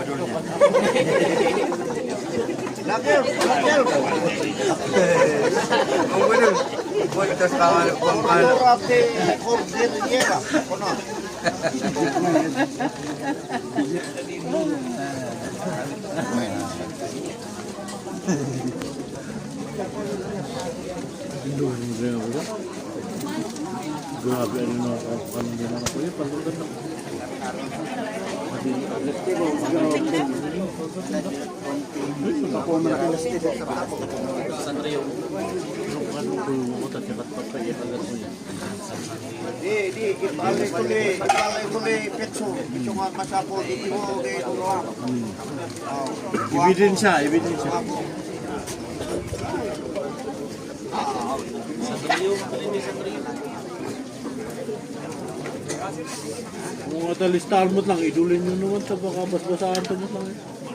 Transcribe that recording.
budol niya. Lager, lager. Ang budol. Puntos ka nga kung ano. Ano? Grabe, ano na ako, ano din ako yun, pagod na. Di, di, ipalay ko ni, ipalay ko ni Petso. Petso nga masapo, di ko kay Uruak. Ebidensya, ebidensya. Kung atalistahan mo lang, idulin nyo naman sa baka basbasahan mo lang. eh.